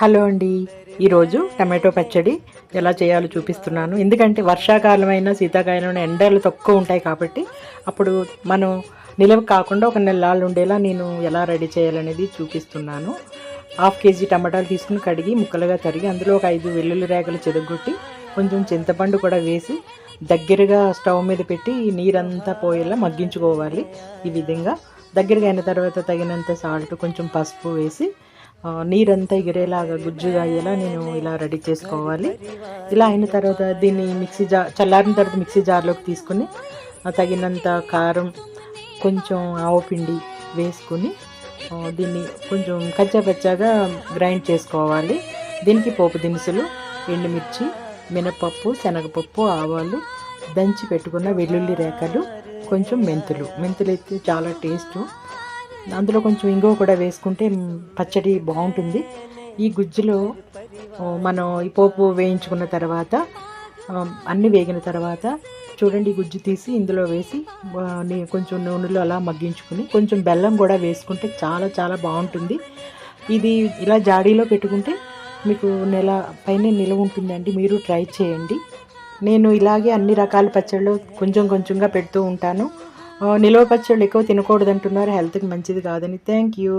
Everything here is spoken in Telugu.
హలో అండి. ఈరోజు టమాటో పచ్చడి ఎలా చేయాలో చూపిస్తున్నాను. ఎందుకంటే వర్షాకాలమైన శీతాకాలం ఎండలు తక్కువ ఉంటాయి కాబట్టి అప్పుడు మనం నిలవ కాకుండా ఒక నెలలు ఉండేలా నేను ఎలా రెడీ చేయాలనేది చూపిస్తున్నాను. హాఫ్ కేజీ టమాటాలు తీసుకుని కడిగి ముక్కలుగా తరిగి అందులో ఒక ఐదు వెల్లుల్లి రేగలు చెదగొట్టి కొంచెం చింతపండు కూడా వేసి దగ్గరగా స్టవ్ మీద పెట్టి నీరంతా పోయేలా మగ్గించుకోవాలి ఈ విధంగా. దగ్గరగా అయిన తర్వాత తగినంత సాల్ట్ కొంచెం పసుపు వేసి నీరంతా ఎగిరేలాగా గుజ్జుగా అయ్యేలా నేను ఇలా రెడీ చేసుకోవాలి. ఇలా అయిన తర్వాత దీన్ని మిక్సీ జార్ చల్లారిన తర్వాత మిక్సీ జార్లోకి తీసుకుని తగినంత కారం కొంచెం ఆవపిండి వేసుకుని దీన్ని కొంచెం కచ్చాపచ్చాగా గ్రైండ్ చేసుకోవాలి. దీనికి పోపు దినుసులు ఎండుమిర్చి మినపప్పు శనగపప్పు ఆవాలు దంచి పెట్టుకున్న వెల్లుల్లి రేఖలు కొంచెం మెంతులు. మెంతులు అయితే చాలా టేస్ట్. అందులో కొంచెం ఇంగువ కూడా వేసుకుంటే పచ్చడి బాగుంటుంది. ఈ గుజ్జులో మనం ఈ పోపు వేయించుకున్న తర్వాత అన్ని అన్నీ వేగిన తర్వాత చూడండి గుజ్జు తీసి ఇందులో వేసి కొంచెం నూనెలో అలా మగ్గించుకుని కొంచెం బెల్లం కూడా వేసుకుంటే చాలా చాలా బాగుంటుంది. ఇది ఇలా జాడీలో పెట్టుకుంటే మీకు నెల పైన నిలవ ఉంటుందండి. మీరు ట్రై చేయండి. నేను ఇలాగే అన్ని రకాల పచ్చళ్ళు కొంచెం కొంచెంగా పెడుతూ ఉంటాను. నిలవ పచ్చళ్ళు ఎక్కువ తినకూడదు అంటున్నారు హెల్త్కి మంచిది కాదని. Thank you